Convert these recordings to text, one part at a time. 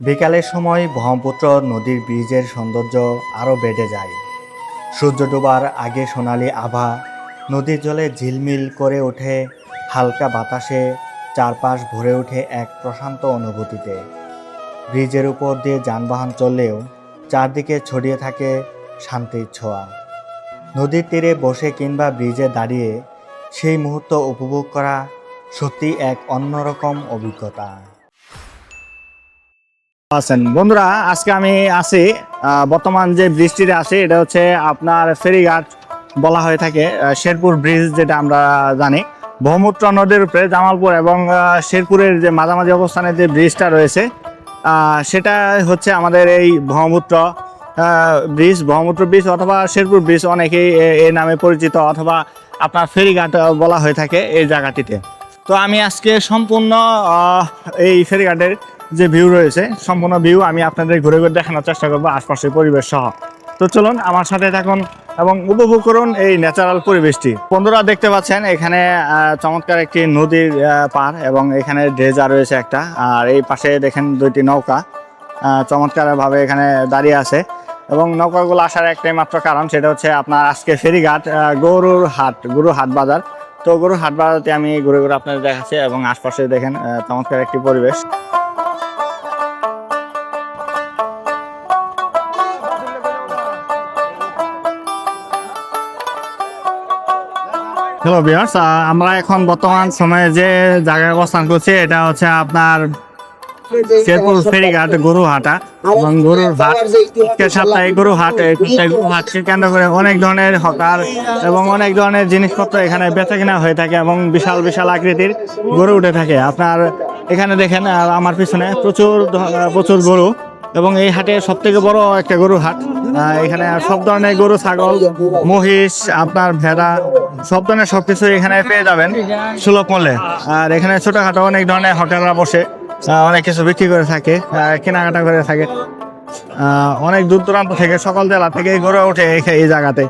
বিকালের সময় ব্রহ্মপুত্র নদীর ব্রিজের সৌন্দর্য আরও বেড়ে যায়। সূর্য ডোবার আগে সোনালি আভা, নদীর জলে ঝিলমিল করে ওঠে, হালকা বাতাসে চারপাশ ভরে ওঠে এক প্রশান্ত অনুভূতিতে। ব্রিজের উপর দিয়ে যানবাহন চললেও চারদিকে ছড়িয়ে থাকে শান্তির ছোঁয়া। নদীর তীরে বসে কিংবা ব্রিজে দাঁড়িয়ে সেই মুহূর্ত উপভোগ করা সত্যি এক অন্যরকম অভিজ্ঞতা। আছেন। বন্ধুরা, আজকে আমি আছি বর্তমান যে ব্রিজটিতে আছে, এটা হচ্ছে আপনার ফেরিঘাট বলা হয়ে থাকে শেরপুর ব্রিজ যেটা আমরা জানি। ব্রহ্মপুত্র নদীর উপরে জামালপুর এবং শেরপুরের যে মাঝামাঝি অবস্থানে যে ব্রিজটা রয়েছে সেটা হচ্ছে আমাদের এই ব্রহ্মপুত্র ব্রিজ ব্রহ্মপুত্র ব্রিজ অথবা শেরপুর ব্রিজ অনেকেই এই নামে পরিচিত অথবা আপনার ফেরিঘাট বলা হয়ে থাকে এই জায়গাটিতে। তো আমি আজকে সম্পূর্ণ এই ফেরিঘাটের যে ভিউ রয়েছে, সম্পূর্ণ ভিউ আমি আপনাদের ঘুরে ঘুরে দেখানোর চেষ্টা করব আশপাশের পরিবেশ সহ। তো চলুন আমার সাথে থাকুন এবং উপভোগ করুন এই ন্যাচারাল পরিবেশটি। বন্ধুরা দেখতে পাচ্ছেন, এখানে চমৎকার একটি নদীর পার এবং এখানে ড্রেজা রয়েছে একটা। আর এই পাশে দেখেন দুইটি নৌকা চমৎকার ভাবে এখানে দাঁড়িয়ে আছে। এবং নৌকাগুলো আসার একটাই মাত্র কারণ, সেটা হচ্ছে আপনার আজকে ফেরিঘাট গরুর হাট গরু হাট বাজার। তো গরুর হাট বাজারতে আমি ঘুরে ঘুরে আপনাদের দেখাচ্ছি এবং আশপাশে দেখেন চমৎকার একটি পরিবেশ। হ্যালো বিয়ার্স আমরা এখন বর্তমান সময়ে যে জায়গায় অবস্থান করছি, এটা হচ্ছে আপনার শেরপুর ফেরিঘাট গরু হাটা এবং গরুর হাট সাপ্তাহিক গরু হাট গরু হাটকে কেন্দ্র করে অনেক ধরনের হকার এবং অনেক ধরনের জিনিসপত্র এখানে বেচা কেনা হয়ে থাকে এবং বিশাল বিশাল আকৃতির গরু উঠে থাকে। আপনার এখানে দেখেন আমার পিছনে প্রচুর প্রচুর গরু এবং এই হাটে সব থেকে বড় একটা গরুর হাট এখানে সব ধরনের গরু, ছাগল, মহিষ, আপনার ভেড়া সব ধরনের সবকিছু এখানে পেয়ে যাবেন সুলভ মূল্যে। আর এখানে ছোটখাটো অনেক ধরনের হোটেলরা বসে অনেক কিছু বিক্রি করে থাকে কেনাকাটা করে থাকে। অনেক দূর দূরান্ত থেকে, সকল জেলা থেকে গড়ে ওঠে এই জায়গাতে।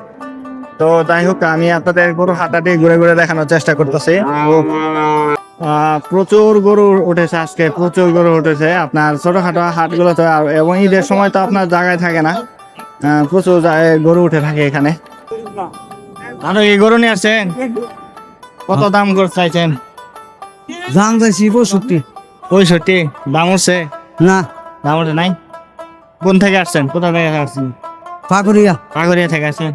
তো যাই হোক, আমি আপনাদের গরু হাটাটি ঘুরে ঘুরে দেখানোর চেষ্টা করতেছি। প্রচুর গরু উঠেছে আজকে, প্রচুর গরু উঠেছে। আপনার ছোটখাটো হাটগুলো তো এবং ঈদের সময় তো আপনার জায়গায় থাকে না। প্রচুর গরু উঠে থাকে এখানে। আপনি কি গরু নিয়ে আসছেন কত দাম করে চাইছেন? দাম চাইছি পঁয়ষট্টি। পঁয়ষট্টি? দাম উঠছে না। দাম উঠে নাই? কোন থেকে আসছেন? কোথা থেকে আসছেন? পাকুড়িয়া। কাগরিয়া থেকে আসছেন?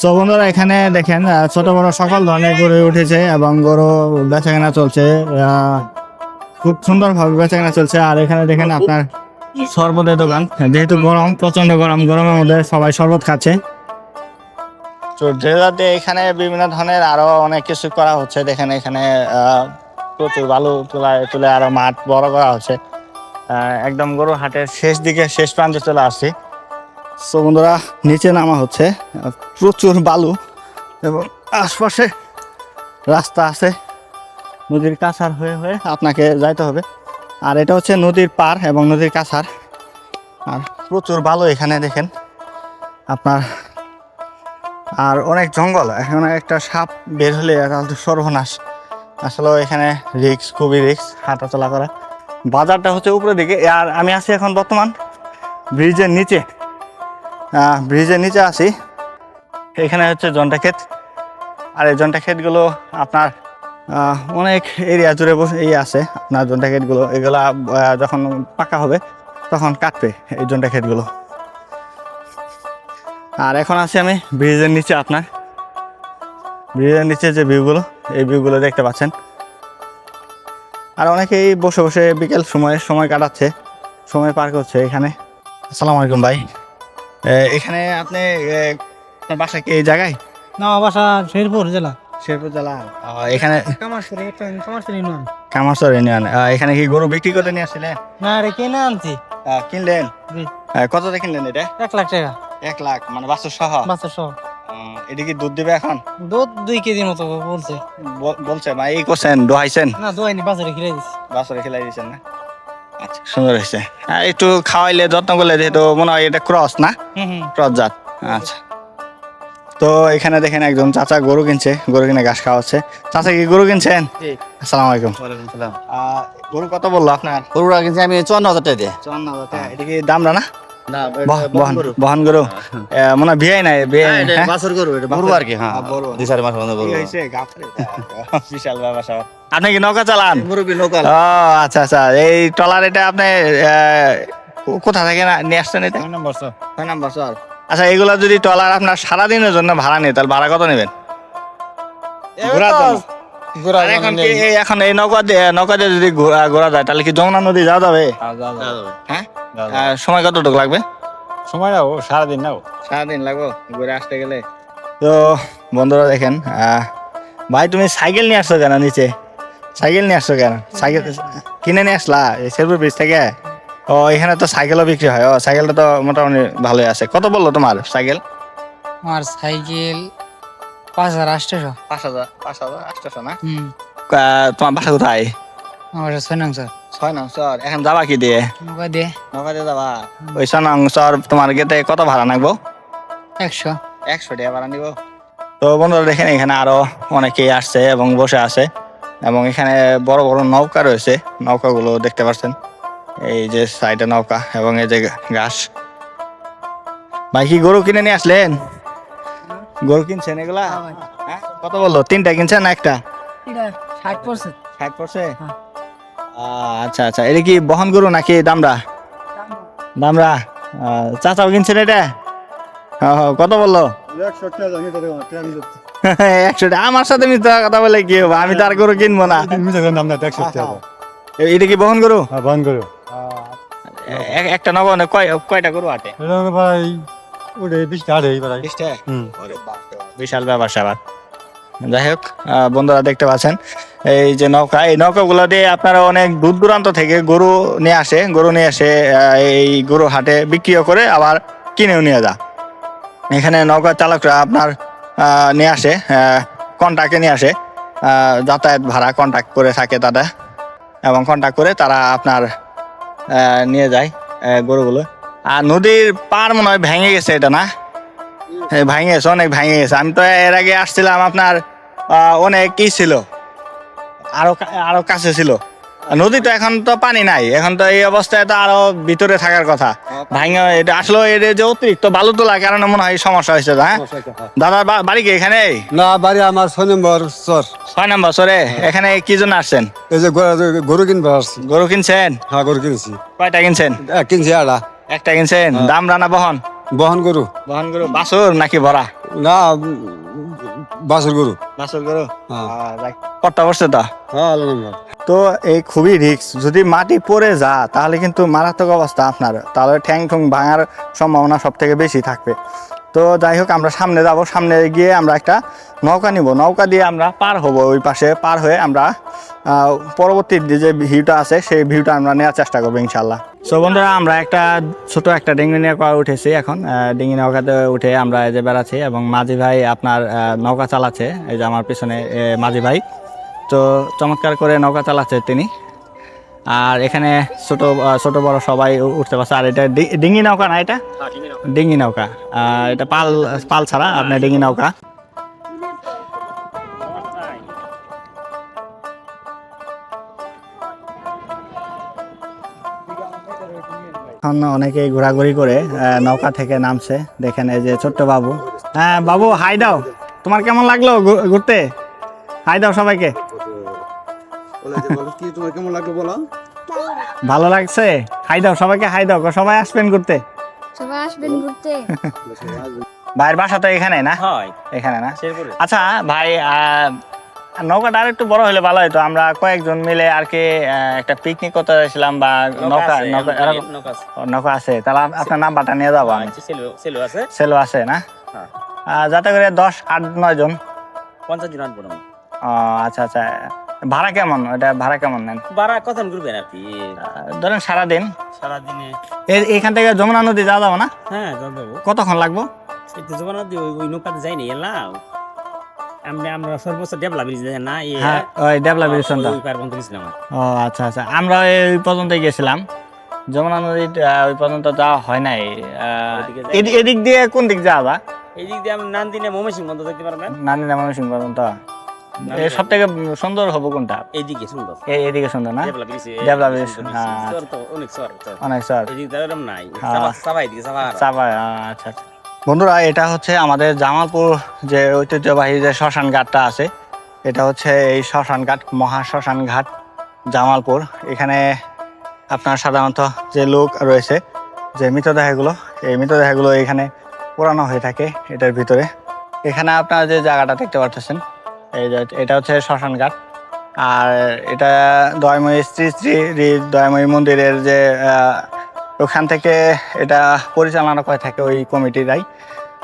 সো বন্ধুরা এখানে দেখেন ছোট বড় সকল ধরনের গরু উঠেছে এবং গরু বেচাকেনা চলছে। খুব সুন্দর ভাবে বেচাকেনা চলছে। আর এখানে দেখেন আপনার শরবতের দোকান। যেহেতু গরম প্রচণ্ড গরম গরমের মধ্যে সবাই শরবত খাচ্ছে। তো এখানে বিভিন্ন ধরনের আরও অনেক কিছু করা হচ্ছে, দেখেন এখানে প্রচুর বালু তোলা, তুলে আরও মাঠ বড় করা হচ্ছে। একদম গরু হাটের শেষ দিকে, শেষ প্রান্তে চলে আসছি। সো বন্ধুরা, নিচে নামা হচ্ছে, প্রচুর বালু এবং আশপাশে রাস্তা আছে, নদীর কাছার হয়ে হয়ে আপনাকে যাইতে হবে। আর এটা হচ্ছে নদীর পার এবং নদীর কাছার আর প্রচুর বালু এখানে, দেখেন। আপনার আর অনেক জঙ্গল, এখানে একটা সাপ বের হলে তাহলে তো সর্বনাশ। আসলে এখানে রিক্স খুবই রিক্স হাঁটা চলা করা। বাজারটা হচ্ছে উপরের দিকে, আর আমি আছি এখন বর্তমান ব্রিজের নিচে। ব্রিজের নিচে আছি। এখানে হচ্ছে জন্টা ক্ষেত। আর এই জন্টা ক্ষেতগুলো আপনার অনেক এরিয়া জুড়ে বসে এই আছে। আপনার জন্টা ক্ষেতগুলো, এগুলো যখন পাকা হবে, তখন কাটবে এই জন্টা ক্ষেতগুলো। আর এখন আছি আমি ব্রিজের নিচে আপনার। ব্রিজের নিচে যে ভিউগুলো এই ভিউগুলো দেখতে পাচ্ছেন। আর অনেকেই বসে বসে বিকেল সময়ে সময় কাটাচ্ছে সময় পার করছে এখানে। আসসালামু আলাইকুম ভাই। এখানে আপনি বাসা কি এই জায়গায়? না বাসা শেরপুর জেলা। শেরপুর জেলা। এখানে কামারসর ইউনিয়ন। এখানে কি গরু বিক্রি করে নিয়ে আসছিলেন? না রে কিনে আনছি। কিনলেন। কত কিনলেন এটা? এক লাখ টাকা। এক লাখ মানে বাচ্চা সহ বাচ্চা সহ এটা কি দুধ দিবে এখন? দুধ দুই কেজি মতো বলছে। বল- বলছে মানে এই করছেন দোহাইছেন? না বাজারে দিছি। বাছরে খেলাই দিয়েছেন না? আচ্ছা সুন্দর হয়েছে। আর একটু খাওয়াইলে যত্ন করলে যেহেতু মনে হয় এটা ক্রস না? হুম হুম। ক্রস জাত। আচ্ছা। তো এখানে দেখেন একজন চাচা গরু কিনছে গরু কিনে ঘাস খাওয়াচ্ছে। চাচা কি গরু কিনছেন? আসসালামু আলাইকুম। আহ, গরু কত বলল আপনার? গরুটা কিনছি আমি চুয়ান্ন হাজার টাকা দিয়ে। চুয়ান্ন হাজার টাকা। এটা কি দাম না? বহন বহন গরু মনে বিয়ে নাই বিয়ে? বাছর গরু এটা গরু আর কি হ্যাঁ। দুই চার মাস মধ্যে গরু কি বিশাল ব্যাপার স্যাপার। আপনি কি নৌকা চালান? ও আচ্ছা আচ্ছা। এই ট্রলার এটা আপনি কোথা থেকে না নিয়ে আসছেন এটা? ছয় নম্বর সর আচ্ছা এগুলা যদি ট্রলার আপনার সারাদিনের জন্য ভাড়া নেই তাহলে ভাড়া কত নেবেন? ঘোরা এখন এই- এখন এই নৌকা দিয়ে নৌকা দিয়ে যদি ঘোরা- ঘোরা যায় তাহলে কি যমুনা নদী যাওয়া যাবে। হ্যাঁ? সময় কতটুকু লাগবে? সময় না সারাদিন না সারাদিন লাগবো? ঘুরে আসতে গেলে? তো বন্ধুরা দেখেন ভাই তুমি সাইকেল নিয়ে আসছো কেন নিচে? সাইকেল নিয়ে আসছো কেন? সাইকেল কিনে নিয়ে আসলা এই শেরপুর ব্রিজ থেকে? ও এখানে তো সাইকেলও বিক্রি হয়। ও সাইকেলটা তো মোটামুটি ভালোই আছে। কত বলল তোমার সাইকেল? আমার সাইকেল পাঁচ হাজার আটশোশো পাঁচ হাজার পাঁচ হাজার আটশোশো না? হুম। তোমার বাসা কোথায়? আমার ছয় স্যার। ছয় স্যার এখন যাবা কি দিয়ে? নৌকা দিয়ে। নৌকা দিয়ে যাবা? ওই ছয় স্যার তোমার গেতে কত ভাড়া নাগবো? একশো। একশো টাকা ভাড়া নিব। তো বন্ধুরা দেখেন এখানে আরও অনেকেই আসছে এবং বসে আছে এবং এখানে বড় বড় নৌকা রয়েছে। নৌকাগুলো দেখতে পাচ্ছেন। এই যে সাইডে নৌকা এবং এই যে ঘাস। ভাই কি গরু কিনে নিয়ে আসলেন? গরু কিনছেন এগুলা? হ্যাঁ? কত বলল? তিনটা কিনছেন একটা? ষাট পড়ছে। ষাট পড়ছে? হ্যাঁ। আচ্ছা আচ্ছা। এটা কি বহন গরু নাকি দামরা? দামরা। চাচাও কিনছেন এটা? কত বলল? একশো আমার সাথে মিথ্যা কথা বলে কি হবে? আমি তার গরু কিনবো না। এটা কি বহন গরু? করো এ- একটা নবনে কয় কয়টা গরু আটে? ভাই ওরে বিশাল ব্যাপার স্যাপার যাই হোক বন্ধুরা দেখতে পাচ্ছেন। এই যে নৌকা এই নৌকাগুলো দিয়ে আপনারা অনেক দূর দূরান্ত থেকে গরু নিয়ে আসে গরু নিয়ে এসে আহ, এই গরু হাটে বিক্রিও করে আবার কিনেও নিয়ে যা এখানে নৌকা চালকরা আপনার নিয়ে আসে কন্ট্যাক্টে নিয়ে আসে যাতায়াত ভাড়া কন্ট্যাক্ট করে থাকে তারা এবং কন্ট্যাক্ট করে তারা আপনার নিয়ে যায় গরুগুলো। আর নদীর পার মনে হয় ভেঙে গেছে এটা না? ভেঙে গেছে অনেক ভেঙে গেছে। আমি তো এর আগে আসছিলাম আপনার অনেক কি ছিল। আরও আরও কাছে ছিল। নদী তো এখন তো পানি নাই। এখন তো এই অবস্থায় তো আরও ভিতরে থাকার কথা। ভাঙে এটা আসলে এর যে অতিরিক্ত বালু তোলার কারণে মনে হয় সমস্যা হয়েছে হ্যাঁ? দাদার বাড়ি কি এখানে? না বাড়ি আমার ছয় নম্বর চর। ছয় নম্বর সরে এখানে কি জন্য আসছেন? এই যে গরু- কিনবো আসছি। গরু কিনছেন? হ্যাঁ গরু কিনছি। কয়টা কিনছেন? কিনছি আড়া। একটা কিনছেন? দাম রানা বহন? বহন গরু। বহন গরু। বাসুর নাকি ভরা? না বাসুর গরু? বাসুর গরু? হ্যাঁ। কটা বসছে তো? হ্যাঁ তো এই খুবই রিস্ক যদি মাটি পড়ে যা তাহলে কিন্তু মারাত্মক অবস্থা আপনার। তাহলে ঠ্যাং ঠুং ভাঙার সম্ভাবনা সব থেকে বেশি থাকবে। তো যাই হোক, আমরা সামনে যাব। সামনে গিয়ে আমরা একটা নৌকা নিব। নৌকা দিয়ে আমরা পার হব ওই পাশে, পার হয়ে আমরা পরবর্তী যে ভিউটা আছে, সেই ভিউটা আমরা নেওয়ার চেষ্টা করব ইনশাল্লাহ সো বন্ধুরা, আমরা একটা ছোট একটা ডিঙ্গি নৌকা উঠেছি এখন। ডিঙ্গি নৌকাতে উঠে আমরা এই যে বেড়াচ্ছি এবং মাঝি ভাই আপনার নৌকা চালাচ্ছে। এই যে আমার পিছনে মাঝি ভাই। তো চমৎকার করে নৌকা চালাচ্ছে তিনি। আর এখানে ছোট ছোট বড় সবাই উঠতে পারছে। আর এটা ডিঙ্গি নৌকা না এটা? ডিঙ্গি নৌকা। আর এটা পাল পাল ছাড়া আপনার ডিঙ্গি নৌকা। এখন অনেকেই ঘোরাঘুরি করে নৌকা থেকে নামছে। দেখেন এই যে ছোট্ট বাবু। হ্যাঁ বাবু হাই দাও। তোমার কেমন লাগল ঘুরতে? হাই দাও সবাইকে। কি তোমার কেমন লাগল বলো? ভালো লাগছে? হাই দাও সবাইকে হাই দাও সবাই আসবেন ঘুরতে। সবাই আসবেন ঘুরতে। ভাইয়ের বাসা তো এখানে না? হয়। এখানে না? আচ্ছা ভাই নৌকাটা আর একটু বড় হলে ভালো হতো আমরা কয়েকজন মিলে আর কি একটা পিকনিক করতে যাচ্ছিলাম বা নৌকা নৌকা নৌকা আছে। তাহলে আপ- আপনার নাম্বারটা নিয়ে যাব আমি। আছে? সেলো আছে না? হ্যাঁ। যাতে করে দশ আট নয় জন। পঞ্চাশ জন আচ্ছা আচ্ছা। ভাড়া কেমন? ওটা ভাড়া কেমন নেন? বারা কত ঘুরবেন আর কি আহ, ধরেন সারাদিন। সারাদিনে। এ- এখান থেকে যমুনা নদী যাওয়া যাব না? হ্যাঁ যাব। কতক্ষণ লাগবো? সেটা জমা নদী ওই ওই নৌকাতে যাইনি এলাম আমরা আমরা সর্বোচ্চ ডেভেলপ যাই না হ্যাঁ ওই ওই পর্যন্ত গেছিলাম আর। ও আচ্ছা আচ্ছা। আমরা এই পর্যন্ত গেছিলাম। যমুনা আহ, ওই পর্যন্ত যাওয়া হয় নাই। এদিক দিয়ে কোন দিক যাওয়া যায় এই দিক দিয়ে আপনি নান্দিনে মমেসিং বন্ধ দেখতে পারবেন। নানি নামা পর্যন্ত। সব থেকে সুন্দর হব কোনটা? এইদিকে সুন্দর। এই এদিকে সুন্দর না? ডেভেলপ হ্যাঁ। অনেক চর অনেক স্যার এদিক এরকম নাই। হ্যাঁ। সাবা সাবা এদিকে সাবা আচ্ছা আচ্ছা। বন্ধুরা এটা হচ্ছে আমাদের জামালপুর যে ঐতিহ্যবাহী যে শ্মশান ঘাটটা আছে এটা হচ্ছে এই শ্মশান ঘাট মহা শ্মশান ঘাট জামালপুর। এখানে আপনার সাধারণত যে লোক রয়েছে যে মৃতদেহগুলো এই মৃতদেহগুলো এখানে পোড়ানো হয়ে থাকে এটার ভিতরে। এখানে আপনারা যে জায়গাটা দেখতে পাচ্ছেন এটা হচ্ছে শ্মশান ঘাট আর এটা দয়ময়ী শ্রী শ্রী দয়ময়ী মন্দিরের যে ওখান থেকে এটা পরিচালনা করে থাকে ওই কমিটিরাই।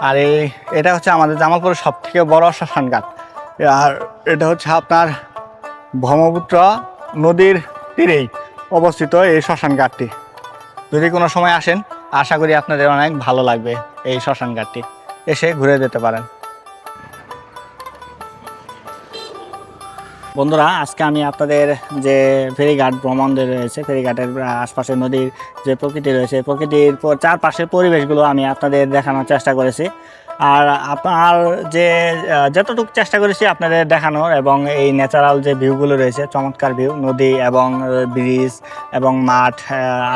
আর এই, এটা হচ্ছে আমাদের জামালপুরের সব থেকে বড় শ্মশান ঘাট আর এটা হচ্ছে আপনার ব্রহ্মপুত্র নদীর তীরেই অবস্থিত এই শ্মশান ঘাটটি যদি কোনো সময় আসেন, আশা করি আপনাদের অনেক ভালো লাগবে এই শ্মশান ঘাটটি এসে ঘুরে যেতে পারেন। বন্ধুরা, আজকে আমি আপনাদের যে ফেরিঘাট ভ্রমণ রয়েছে, ফেরিঘাটের আশপাশে নদীর যে প্রকৃতি রয়েছে প্রকৃতির চারপাশের পরিবেশগুলো আমি আপনাদের দেখানোর চেষ্টা করেছি। আর আপনার যে যতটুকু চেষ্টা করেছি আপনাদের দেখানোর এবং এই ন্যাচারাল যে ভিউগুলো রয়েছে, চমৎকার ভিউ, নদী এবং ব্রিজ এবং মাঠ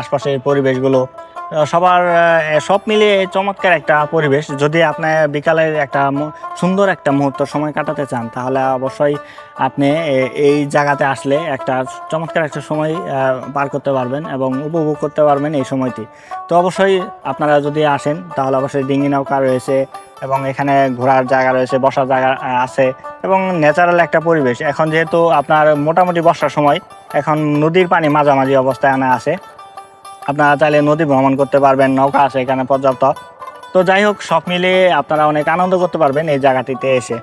আশপাশের পরিবেশগুলো সবার সব মিলিয়ে চমৎকার একটা পরিবেশ। যদি আপনি বিকালের একটা সুন্দর একটা মুহূর্ত সময় কাটাতে চান, তাহলে অবশ্যই আপনি এই জায়গাতে আসলে একটা চমৎকার একটা সময় পার করতে পারবেন এবং উপভোগ করতে পারবেন এই সময়টি। তো অবশ্যই আপনারা যদি আসেন, তাহলে অবশ্যই ডিঙ্গি নৌকা রয়েছে এবং এখানে ঘোরার জায়গা রয়েছে, বসার জায়গা আছে এবং ন্যাচারাল একটা পরিবেশ। এখন যেহেতু আপনার মোটামুটি বর্ষার সময়, এখন নদীর পানি মাঝামাঝি অবস্থায় আনা আছে। আপনারা চাইলে নদী ভ্রমণ করতে পারবেন, নৌকা আছে এখানে পর্যাপ্ত। তো যাই হোক, সব মিলিয়ে আপনারা অনেক আনন্দ করতে পারবেন এই জায়গাটিতে এসে।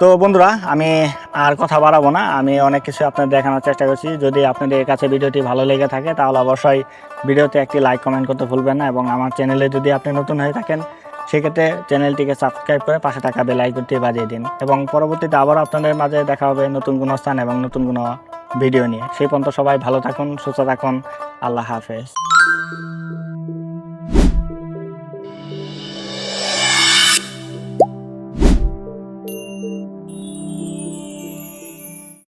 তো বন্ধুরা, আমি আর কথা বাড়াবো না, আমি অনেক কিছু আপনাদের দেখানোর চেষ্টা করছি। যদি আপনাদের কাছে ভিডিওটি ভালো লেগে থাকে, তাহলে অবশ্যই ভিডিওতে একটি লাইক, কমেন্ট করতে ভুলবেন না এবং আমার চ্যানেলে যদি আপনি নতুন হয়ে থাকেন, সেক্ষেত্রে চ্যানেলটিকে সাবস্ক্রাইব করে পাশে থাকা বেল আইকনটি বাজিয়ে দিন। এবং পরবর্তীতে আবার আপনাদের মাঝে দেখা হবে নতুন কোনো স্থান এবং নতুন কোনো ভিডিও নিয়ে। সেই পর্যন্ত সবাই ভালো থাকুন, সুস্থ থাকুন, আল্লাহ হাফেজ।